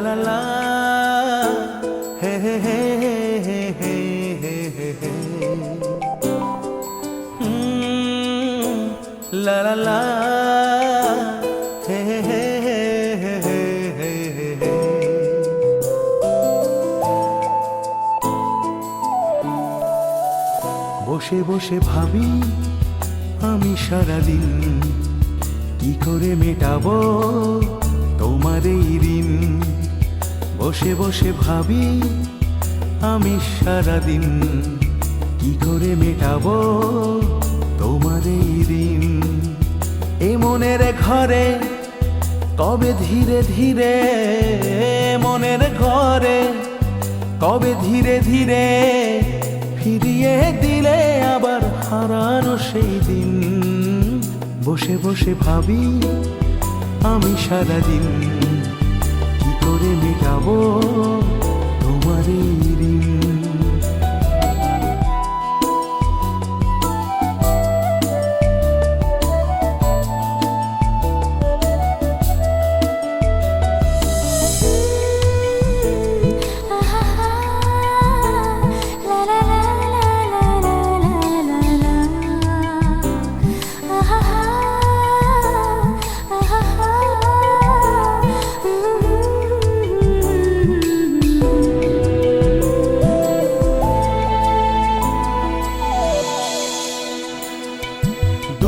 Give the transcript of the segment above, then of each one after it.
la la la la la বসে বসে ভাবি আমি সারাদিন কি করে মেটাবো তোমার এই ঋণ বসে বসে ভাবি, আমি সারাদিন কি করে মেটাবো তোমার এই ঋণ এ মনের ঘরে কবে ধীরে ধীরে, মনের ঘরে কবে ধীরে ধীরে ফিরিয়ে দিলে আবার হারানো সেই দিন। বসে বসে ভাবি, আমি সারাদিন করে মেটাবো তোমারই ঋণ।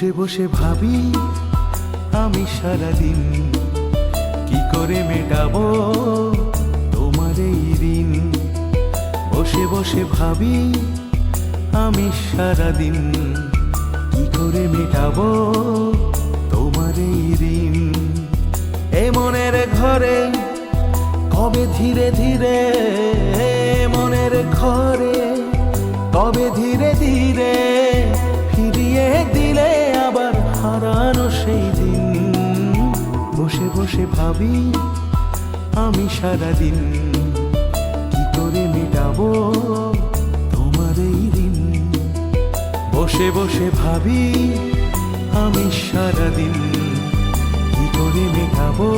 বসে বসে ভাবি, আমি সারাদিন কি করে মেটাবো তোমার এই ঋণ? বসে বসে ভাবি, আমি সারাদিন কি করে মেটাবো তোমার এই ঋণ? এ মনের ঘরে কবে ধীরে ধীরে বসে বসে ভাবি, আমি সারাদিন কি করে মেটাবো তোমার এই দিন? বসে বসে ভাবি, আমি সারাদিন কি করে মেটাবো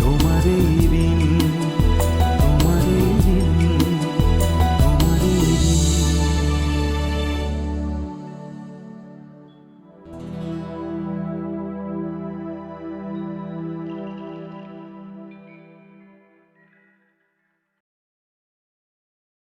তোমার এই ঋণ